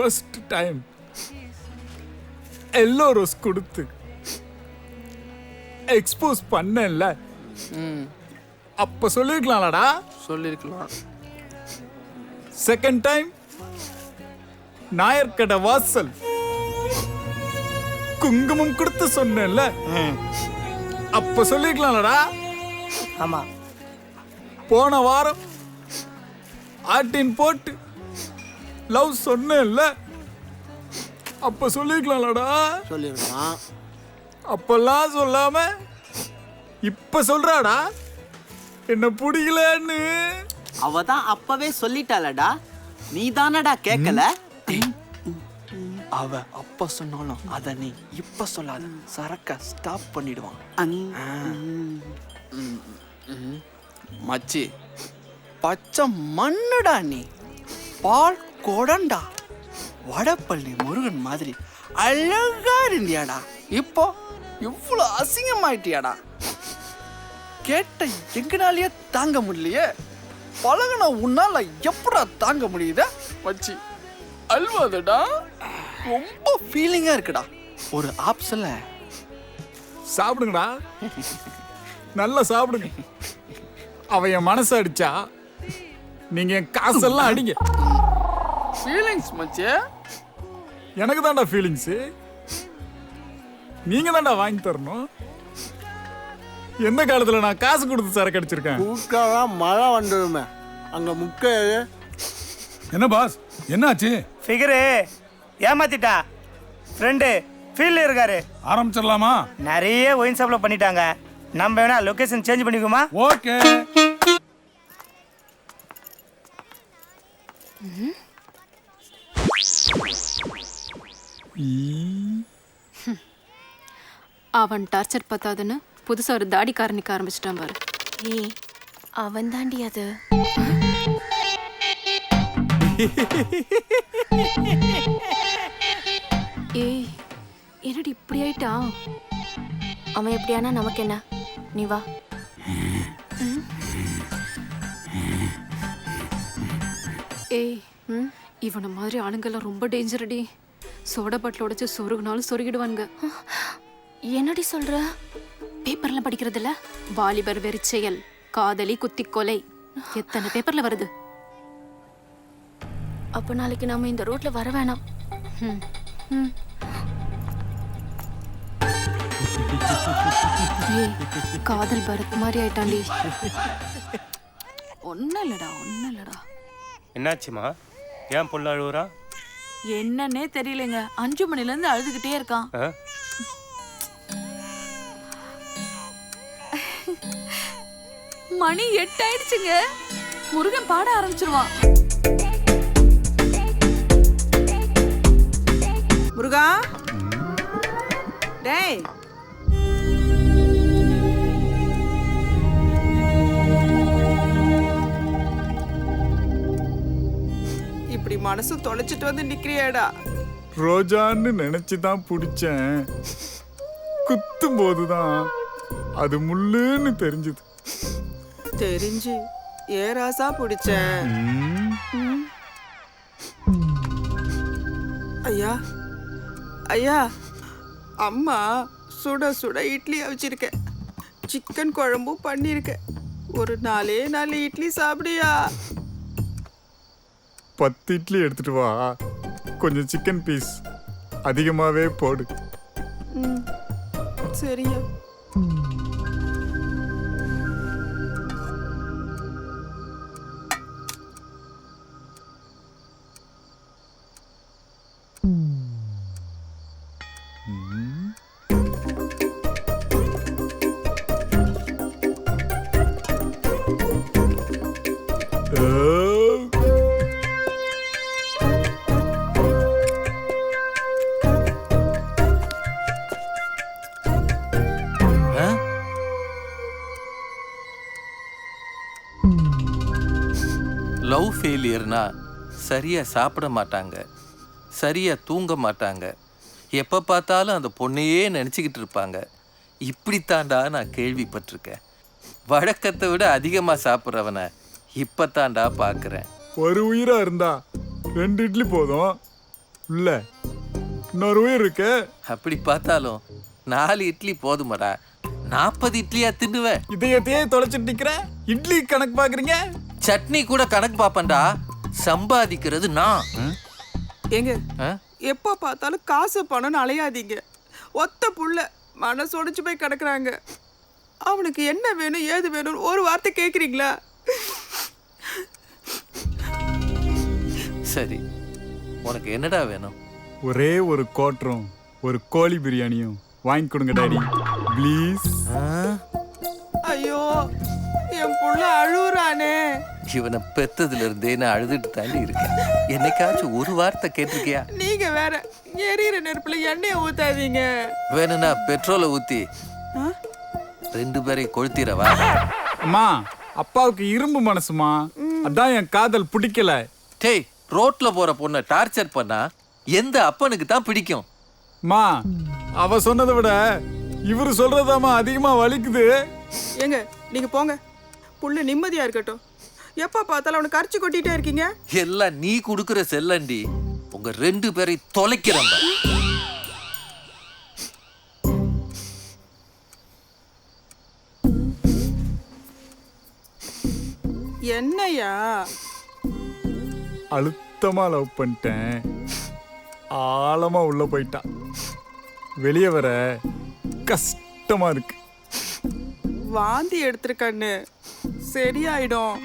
First time yellow rose கொடுத்து expose பண்ணல ம் அப்ப சொல்லிருக்கலாம்லடா சொல்லியிருக்கலாம் செகண்ட் டைம் நாயர்கடை வாசல் குங்குமம் கொடுத்து சொன்னேன்ல அப்ப சொல்லிருக்கலாம்லடா ஆமா போன வாரம் ஆட்டின் போட்டு லவ் சொன்னேன்ல. அப்ப சொல்லிருக்கலாம்லடா. சொல்லிருக்கலாம் அப்பெல்லாம் சொல்லாம இப்ப சொல்றாடா. என்ன பிடிக்கலன்னு. அவ தான் அப்பவே சொல்லிட்டாளடா. நீ தானடா கேட்கல அவ அப்ப சொன்னாலும் அத நீ இப்ப சொல்லாத. சரக்க ஸ்டாப் பண்ணிடுவான். மச்சி பச்சை மண்ணுடா நீ. பால் கொடண்டா? வடப்பள்ளி முருகன் மாதிரி அழகா இருந்தியாடா. இப்போ இவ்வளோ அசிங்கமாயிட்டியாடா. கேட்ட எங்கனாலேயே தாங்க முடியலையே. பழகுன உன்னால எப்படா தாங்க முடியுத? வச்சு அல்வாதடா ரொம்ப ஃபீலிங்கா இருக்குடா. ஒரு ஆப்ஸ்ல சாப்பிடுங்கடா. நல்லா சாப்பிடுங்க. அவ என் மனசு அடிச்சா நீங்க என் காசெல்லாம் அடிங்க. ஃபீலிங்ஸ் மச்சி. எனக்கு தான்டா ஃபீலிங்ஸ் நீங்க தான்டா வாங்கி தரணும். எந்த காலத்துல நான் காசு கொடுத்து சரக்கு அடிச்சிருக்கேன்? கூட்டாதான் மழை வந்துடுமே. அங்க முக்க என்ன பாஸ் என்னாச்சு? ஃபிகரு ஏமாத்திட்டா? ஃப்ரெண்டு ஃபீல்டில் இருக்காரு. ஆரம்பிச்சிடலாமா? நிறைய ஒயின் ஷாப்பில் பண்ணிட்டாங்க. நம்ம வேணா லொக்கேஷன் சேஞ்ச் பண்ணிக்குமா? ஓகே அவன் டார்ச்சர் பத்தாதுன்னு புதுசா ஒரு தாடி காரணிக்க ஆரம்பிச்சிட்டான் பாரு. ஏய் அவன் தாண்டி அது. ஏய் என்னடி இப்படி ஆயிட்டான்? அவன் எப்படியானா நமக்கு என்ன? நீ வா. ஏய் இவனை மாதிரி ஆளுங்கெல்லாம் ரொம்ப டேஞ்சரடி சோடா பாட்டில் உடைச்சு சொருகுனாலும் சொருகிடுவானுங்க. என்னடி சொல்ற? பேப்பர்லாம் படிக்கிறதுல? வாலிபர் வெறிச்செயல் காதலி குத்தி கொலை எத்தனை பேப்பர்ல வருது? அப்போ நாளைக்கு நாம இந்த ரோட்ல வர வேணாம். காதல் பரத் மாதிரி ஆயிட்டான்டி. ஒன்றும் இல்லடா ஒன்றும் இல்லடா. என்னாச்சுமா? ஏன் புள்ள அழுவுறா? என்னன்னே தெரியலங்க. அஞ்சு மணிலேருந்து அழுதுகிட்டே இருக்கான்? மணி எட்டு ஆயிடுச்சுங்க முருகன் பாட ஆரம்பிச்சிருவான். முருகா? டேய் மனசு தொலைச்சிட்டு வந்து நிக்கிறியாடா? ரோஜான்னு நினைச்சு தான் பிடிச்சேன். குத்தும் போதுதான் அது முள்ளுன்னு தெரிஞ்சது. தெரிஞ்சு. ஏ ராசா பிடிச்சேன் ஐயா ஐயா அம்மா சுட சுட இட்லி அவிச்சிருக்கேன் சிக்கன் குழம்பும் பண்ணியிருக்கேன் ஒரு நாலே நாலு இட்லி சாப்பிடியா? பத்து இட்லி எடுத்துட்டு வா. கொஞ்சம் சிக்கன் பீஸ் அதிகமாகவே போடு. சரியா ஃபெயிலியர்னா சரியா சாப்பிட மாட்டாங்க சரியா தூங்க மாட்டாங்க. எப்போ பார்த்தாலும் அந்த பொண்ணையே நினச்சிக்கிட்டு இருப்பாங்க. இப்படித்தாண்டா நான் கேள்விப்பட்டிருக்கேன். வழக்கத்தை விட அதிகமாக சாப்பிட்றவனை இப்போத்தாண்டா பார்க்குறேன். ஒரு உயிரா இருந்தா ரெண்டு இட்லி போதும். உள்ள இன்னொரு உயிர் இருக்கு. அப்படி பார்த்தாலும் நாலு இட்லி போதுமாடா. நாற்பது இட்லியா தின்னுவேன். இதயத்தையே தொலைச்சிட்டு நிக்கிற? இட்லி கணக்கு பாக்குறீங்க சட்னி கூட கணக்கு பாப்பேன்டா. சம்பாதிக்கிறது நான். ஏங்க ஆ? எப்போ பார்த்தாலும் காசு பணம்னு அலையாதீங்க. ஒத்த புள்ள மனசு உடைச்சு போய் கிடக்குறாங்க. அவனுக்கு என்ன வேணும் ஏது வேணும்னு ஒரு வார்த்தை கேட்குறீங்களா சரி உனக்கு என்னடா வேணும்? ஒரே ஒரு கோட்டரும் ஒரு கோழி பிரியாணியும் வாங்கி கொடுங்க டாடி. ப்ளீஸ்? ஐயோ என் புள்ள அழுகுறானே இவனை பெத்ததுல இருந்தே நான் அழுதுட்டு தாண்டி இருக்கேன். என்னைக்காச்சும் ஒரு வார்த்தை கேட்டிருக்கியா? நீங்க வேற எரியிற நெருப்புல எண்ணெயை ஊத்தாதீங்க. வேணும்னா பெட்ரோலை ஊத்தி ஆ? ரெண்டு பேரையும் கொளுத்திடவா அம்மா அப்பாவுக்கு இரும்பு மனசுமா? அதான் என் காதல் பிடிக்கல. டேய் ரோட்ல போற பொண்ணை டார்ச்சர் பண்ணா எந்த அப்பனுக்கு தான் பிடிக்கும்? மா அவ சொன்னதை விட இவரு சொல்றதாம்மா அதிகமா வலிக்குது. ஏங்க நீங்க போங்க. புள்ள நிம்மதியா இருக்கட்டும். எப்ப பார்த்தாலும் அவனுக்கு கரைச்சி கொட்டிட்டே இருக்கீங்க? எல்லாம் நீ கொடுக்குற செல்லண்டி. உங்க ரெண்டு பேரை தொலைக்கிறேன் என்னையா? அழுத்தமா லவ் பண்ணிட்டேன். ஆழமா உள்ள போயிட்டா வெளியே வர கஷ்டமா இருக்கு. வாந்தி எடுத்திருக்கண்ணு சரியாயிடும்.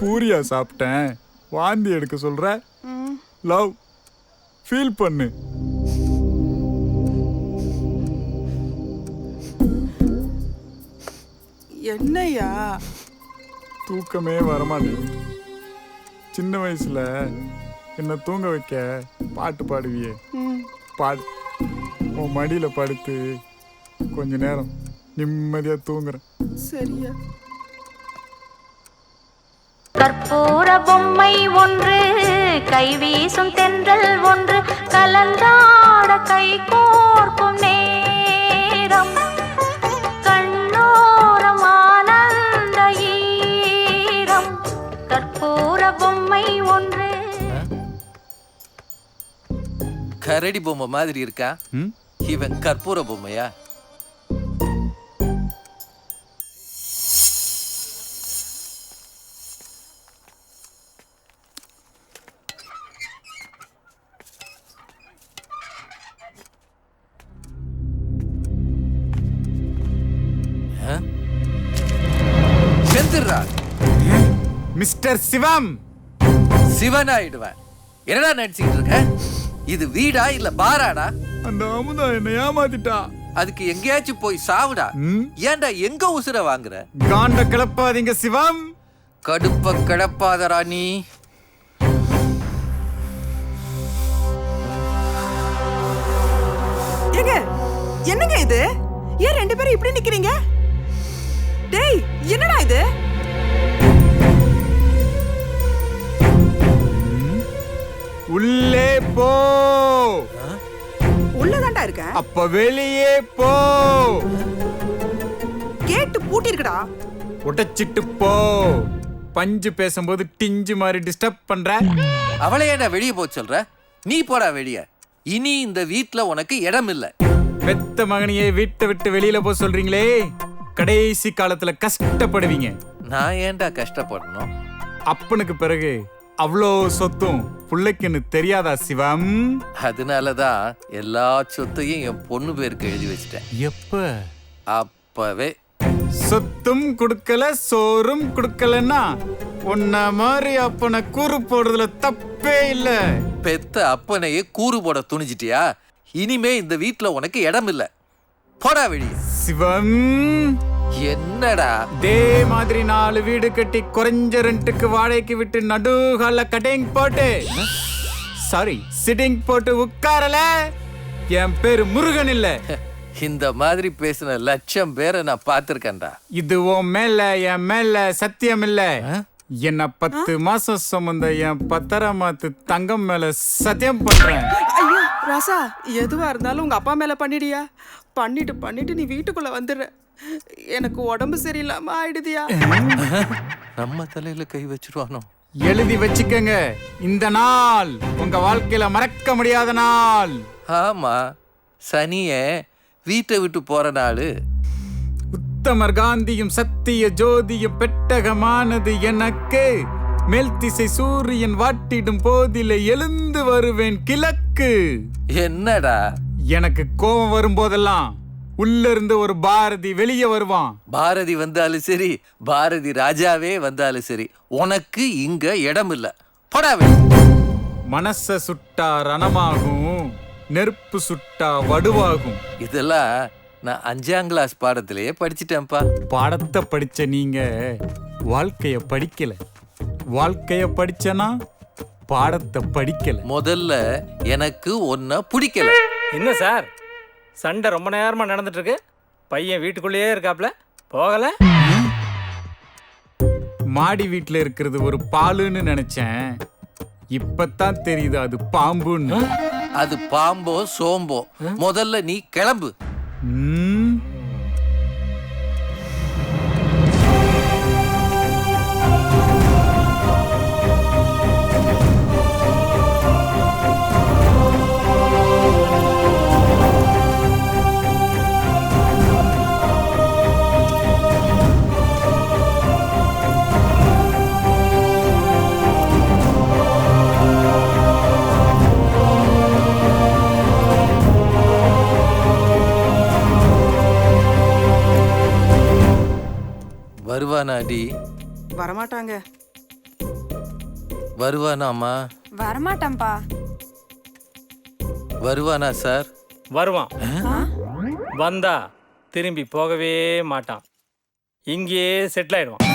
பூரியா சாப்பிட்டேன். வாந்தி எடுக்க சொல்ற. லவ் ஃபீல் பண்ணு. என்னையா தூக்கமே வரமாட்டேங்குது. சின்ன வயசுல என்ன தூங்க வைக்க பாட்டு பாடுவியே. பாடு. உன் மடியில படுத்து கொஞ்ச நேரம் நிம்மதியா தூங்குறேன். சரியா. கற்பூர பொம்மை ஒன்று கைவீசும் தென்றல் ஒன்று கலந்தாட கை கோர்க்கும் நேரம். கண்ணோரம் ஆனந்த ஈரம். கற்பூர பொம்மை ஒன்று. கரடி பொம்மை மாதிரி இருக்கா? ம்? இவன் கற்பூர பொம்மையா? செத்துடுறா மிஸ்டர் சிவம். சிவன் ஆயிடுவேன் என்னடா நடிச்சுக்கிட்டு இருக்க? இது வீடா இல்ல பாராடா? அந்த அமுதா என்னை ஏமாத்திட்டா. அதுக்கு எங்கேயாச்சும் போய் சாவுடா? ஏன்டா எங்க உசுர வாங்குற? காண்ட கிளப்பாதீங்க சிவம். கடுப்ப நீ. ஏங்க என்னங்க இது? ஏன் ரெண்டு பேரும் இப்படி நிக்கிறீங்க? டேய் என்னடா இது? உள்ளே போ. உள்ளதாண்டா இருக்க? அப்ப வெளியே போ. கேட்டு பூட்டி இருக்குடா உடைச்சிட்டு போ. பஞ்சு பேசும்போது டிஞ்சு மாதிரி டிஸ்டர்ப் பண்ற. அவளை ஏன்டா வெளியே போக சொல்ற? நீ போடா வெளிய. இனி இந்த வீட்ல உனக்கு இடம் இல்ல. பெத்த மகனையே வீட்டை விட்டு வெளியில போ சொல்றீங்களே? கடைசி காலத்துல கஷ்டப்படுவீங்க. நான் ஏன்டா கஷ்டப்படணும்? அப்பனுக்கு பிறகு அவ்வளோ சொத்தும் புள்ளைக்குன்னு தெரியாதா சிவம்? அதனாலதான் எல்லா சொத்தையும் என் பொண்ணு பேருக்கு எழுதி வச்சிட்டேன். எப்ப? அப்பவே. சொத்தும் கொடுக்கல சோறும் கொடுக்கலன்னா உன்ன மாதிரி அப்பனை கூறு போடுறதுல தப்பே இல்ல. பெத்த அப்பனையே கூறு போட துணிஞ்சிட்டியா? இனிமே இந்த வீட்ல உனக்கு இடம் இல்ல போடா வெளிய. சிவம்? என்னடா? இதே மாதிரி நாலு வீடு கட்டி குறைஞ்ச ரெண்டுக்கு வாடகைக்கு விட்டு நடுகால கட்டிங் போட்டு. சாரி சிட்டிங் போட்டு உட்காரல. என் பேரு முருகன் இல்ல. இந்த மாதிரி பேசின லட்சம் பேரை நான் பார்த்திருக்கேன்டா. இது உன் மேல என் மேல சத்தியம் இல்ல. என்ன பத்து மாசம் சுமந்த என் பத்தரமாத்து தங்கம் மேல சத்தியம் பண்றேன். ஐயோ ராசா எதுவா இருந்தாலும் உங்க அப்பா மேல பண்ணிடியா? பண்ணிட்டு பண்ணிட்டு நீ வீட்டுக்குள்ள வந்துடுற. எனக்கு உடம்பு சரியில்லாம ஆயிடுதியா? நம்ம தலையில கை வச்சிருவானோ? எழுதி வச்சுக்கங்க. இந்த நாள் உங்க வாழ்க்கையில மறக்க முடியாத நாள். ஆமா சனிய வீட்டை விட்டு போற நாள். உத்தமர் காந்தியும் சத்திய ஜோதியும் பெட்டகமானது எனக்கு. மேல் திசை சூரியன் வாட்டிடும் போதிலே எழுந்து வருவேன் கிழக்கு. என்னடா? எனக்கு கோபம் வரும்போதெல்லாம் உள்ள இருந்து ஒரு பாரதி வெளியே வருவான். பாரதி வந்தாலும் சரி பாரதி ராஜாவே வந்தாலும் சரி உனக்கு இங்க இடம் இல்ல போடாவே மனச சுட்டா ரணமாகும் நெருப்பு சுட்டா வடுவாகும். இதெல்லாம் நான் அஞ்சாம் கிளாஸ் பாடத்திலேயே படிச்சிட்டேன்ப்பா. பாடத்தை படிச்ச நீங்க வாழ்க்கைய படிக்கல. வாழ்க்கைய படிச்சனா பாடத்தை படிக்கல. முதல்ல எனக்கு ஒன்ன பிடிக்கல. என்ன சார்? சண்டை ரொம்ப நேரமா நடந்துட்டு இருக்கு பையன் வீட்டுக்குள்ளேயே இருக்காப்ல. போகல? மாடி வீட்ல இருக்கிறது ஒரு பாலுன்னு நினைச்சேன். இப்பதான் தெரியுது அது பாம்புன்னு. அது பாம்போ சோம்போ. முதல்ல நீ கிளம்பு. ம், வருவானாடி வரமாட்டாங்க. வருவானாமா வரமாட்டேன்ப்பா. வருவானா சார்? வருவான். வந்தா திரும்பி போகவே மாட்டான். இங்கேயே செட்டில் ஆயிடுவான்.